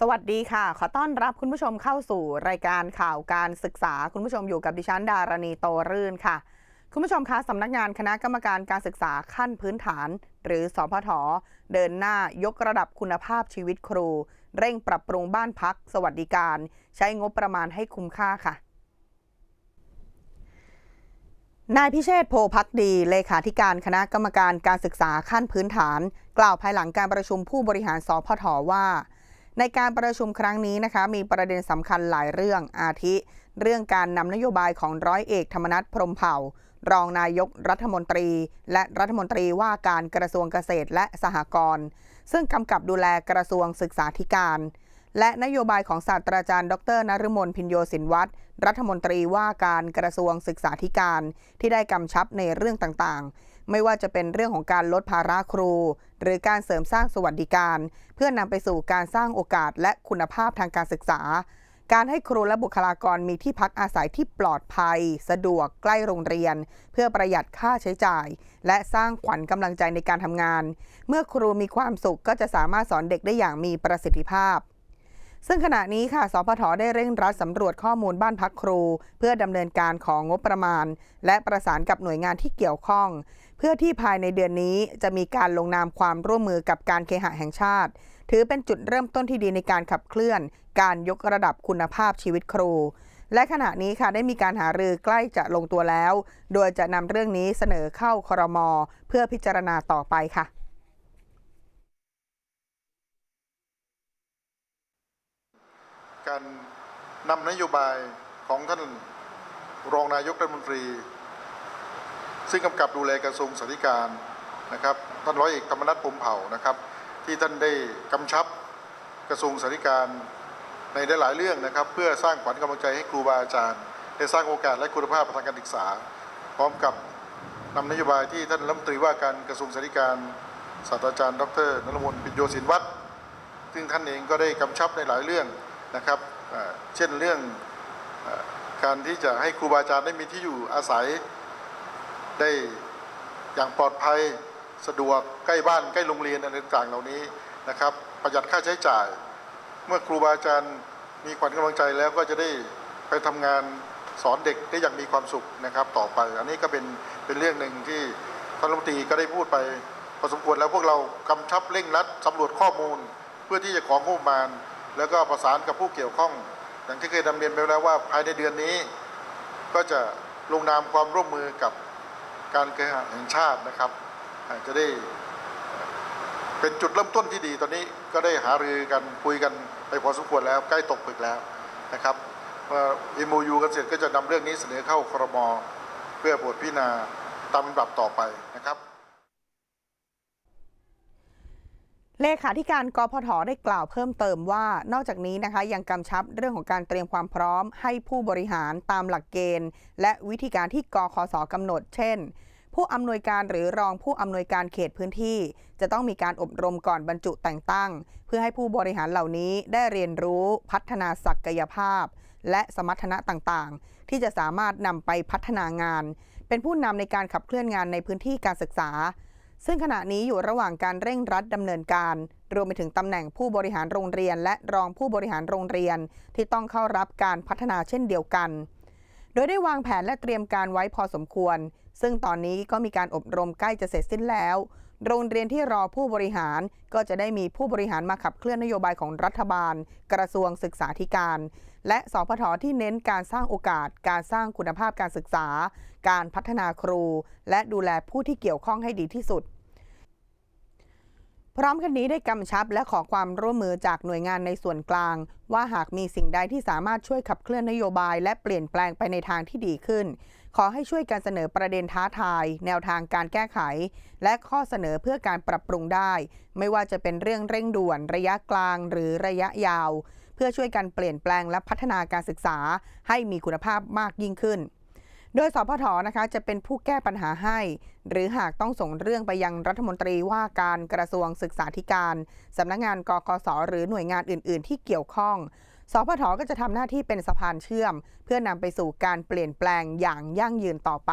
สวัสดีค่ะ ขอต้อนรับคุณผู้ชมเข้าสู่รายการข่าวการศึกษา คุณผู้ชมอยู่กับดิฉันดารณีโตรื่นค่ะ คุณผู้ชมคะสำนักงานคณะกรรมการการศึกษาขั้นพื้นฐาน หรือสพทเดินหน้ายกระดับคุณภาพชีวิตครู เร่งปรับปรุงบ้านพัก สวัสดิการ ใช้งบประมาณให้คุ้มค่าค่ะนายพิเชษโพพักดี เลขาธิการคณะกรรมการการศึกษาขั้นพื้นฐาน กล่าวภายหลังการประชุมผู้บริหารสพทว่า ในการประชุมครั้งนี้นะคะ มีประเด็นสำคัญหลายเรื่องอาทิ เรื่องการนำนโยบายของร้อยเอกธรรมนัฐพรมเผ่า รองนายกรัฐมนตรี และรัฐมนตรีว่าการกระทรวงเกษตรและสหกรณ์ซึ่งกำกับดูแลกระทรวงศึกษาธิการ และนโยบายของศาสตราจารย์ ดรนฤมลพินโยสินวัตรรัฐมนตรีว่าการกระทรวงศึกษาธิการ ที่ได้กำชับในเรื่องต่างๆ ไม่ว่าจะเป็นเรื่องของการลดภาระครู หรือการเสริมสร้างสวัสดิการ เพื่อนำไปสู่การสร้างโอกาสและคุณภาพทางการศึกษา การให้ครูและบุคลากรมีที่พักอาศัยที่ปลอดภัย สะดวกใกล้โรงเรียน เพื่อประหยัดค่าใช้จ่าย และสร้างขวัญกำลังใจในการทำงาน เมื่อครูมีความสุขก็จะสามารถสอนเด็กได้อย่างมีประสิทธิภาพซึ่งขณะนี้ค่ะ สพทได้เร่งรัดสำรวจข้อมูลบ้านพักครู เพื่อดำเนินการของงบประมาณ และประสานกับหน่วยงานที่เกี่ยวข้องเพื่อที่ภายในเดือนนี้จะมีการลงนามความร่วมมือกับการเคหะแห่งชาติ ถือเป็นจุดเริ่มต้นที่ดีในการขับเคลื่อน การยกระดับคุณภาพชีวิตครู และขณะนี้ค่ะได้มีการหารือใกล้จะลงตัวแล้ว โดยจะนำเรื่องนี้เสนอเข้าครม เพื่อพิจารณาต่อไปค่ะการนำนโยบายของท่านรองนายกรัฐมนตรี ซึ่งกำกับดูแลกระทรวงสาธการนะครับท่านร้อยเอกธรรมนัฐพมเผ่านะครับ ที่ท่านได้กำชับกระทรวงสาธการในหลายเรื่องนะครับ เพื่อสร้างขวัญกำลังใจให้ครูบาอาจารย์ได้สร้างโอกาสและคุณภาพทางการศึกษา พร้อมกับนำนโยบายที่ท่านรัฐมนตรีว่าการกระทรวงสาธการศาสตราจารย์ ดรนรมนปิญโยศินวัตรซึ่งท่านเองก็ได้กำชับในหลายเรื่องนะครับเช่นเรื่องการที่จะให้ครูบาอาจารย์ได้มีที่อยู่อาศัย ได้อย่างปลอดภัยสะดวกใกล้บ้านใกล้โรงเรียนอะไรต่างๆเหล่านี้นะครับ ประหยัดค่าใช้จ่าย เมื่อครูบาอาจารย์มีขวัญกำลังใจแล้วก็จะได้ไปทำงานสอนเด็กได้อย่างมีความสุขนะครับต่อไป อันนี้ก็เป็นเป็นเรื่องหนึ่งที่ท่านรัฐมนตรีก็ได้พูดไปพอสมควรแล้วพวกเรากำชับเร่งรัดสำรวจข้อมูล เพื่อที่จะของงบประมาณ แล้วก็ประสานกับผู้เกี่ยวข้อง อย่างที่เคยนำเรียนไปแล้วว่าภายในเดือนนี้ ก็จะลงนามความร่วมมือกับ การเคหะแห่งชาตินะครับ จะได้เป็นจุดเริ่มต้นที่ดี ตอนนี้ก็ได้หารือกันคุยกันไปพอสมควรแล้ว ใกล้ตกผลึกแล้วนะครับเมื่อ MOU กันเสร็จก็จะนำเรื่องนี้เสนอเข้าครมเพื่อบทพิจารณาตามลำดับต่อไปนะครับ เลขาธิการกพทได้กล่าวเพิ่มเติมว่า นอกจากนี้นะคะยังกำชับเรื่องของการเตรียมความพร้อม ให้ผู้บริหารตามหลักเกณฑ์ และวิธีการที่กคสกำหนด เช่น ผู้อำนวยการหรือรองผู้อำนวยการเขตพื้นที่ จะต้องมีการอบรมก่อนบรรจุแต่งตั้ง เพื่อให้ผู้บริหารเหล่านี้ได้เรียนรู้พัฒนาศักยภาพ และสมรรถนะต่างๆ ที่จะสามารถนำไปพัฒนางาน เป็นผู้นำในการขับเคลื่อนงานในพื้นที่การศึกษา ซึ่งขณะนี้อยู่ระหว่างการเร่งรัดดำเนินการ รวมไปถึงตำแหน่งผู้บริหารโรงเรียน และรองผู้บริหารโรงเรียน ที่ต้องเข้ารับการพัฒนาเช่นเดียวกัน โดยได้วางแผนและเตรียมการไว้พอสมควร ซึ่งตอนนี้ก็มีการอบรมใกล้จะเสร็จสิ้นแล้ว โรงเรียนที่รอผู้บริหารก็จะได้มีผู้บริหารมาขับเคลื่อนนโยบายของรัฐบาล กระทรวงศึกษาธิการ และสพทที่เน้นการสร้างโอกาส การสร้างคุณภาพการศึกษา การพัฒนาครู และดูแลผู้ที่เกี่ยวข้องให้ดีที่สุด พร้อมกันนี้ได้กำชับและขอความร่วมมือจากหน่วยงานในส่วนกลาง ว่าหากมีสิ่งใดที่สามารถช่วยขับเคลื่อนนโยบาย และเปลี่ยนแปลงไปในทางที่ดีขึ้น ขอให้ช่วยกันเสนอประเด็นท้าทาย แนวทางการแก้ไข และข้อเสนอเพื่อการปรับปรุงได้ ไม่ว่าจะเป็นเรื่องเร่งด่วน ระยะกลางหรือระยะยาว เพื่อช่วยกันเปลี่ยนแปลงและพัฒนาการศึกษา ให้มีคุณภาพมากยิ่งขึ้น โดยสพทนะคะจะเป็นผู้แก้ปัญหาให้ หรือหากต้องส่งเรื่องไปยังรัฐมนตรีว่าการกระทรวงศึกษาธิการสำนักงานกกศหรือหน่วยงานอื่น ๆ ที่เกี่ยวข้องสพทก็จะทำหน้าที่เป็นสะพานเชื่อม เพื่อนำไปสู่การเปลี่ยนแปลงอย่างยั่งยืนต่อไป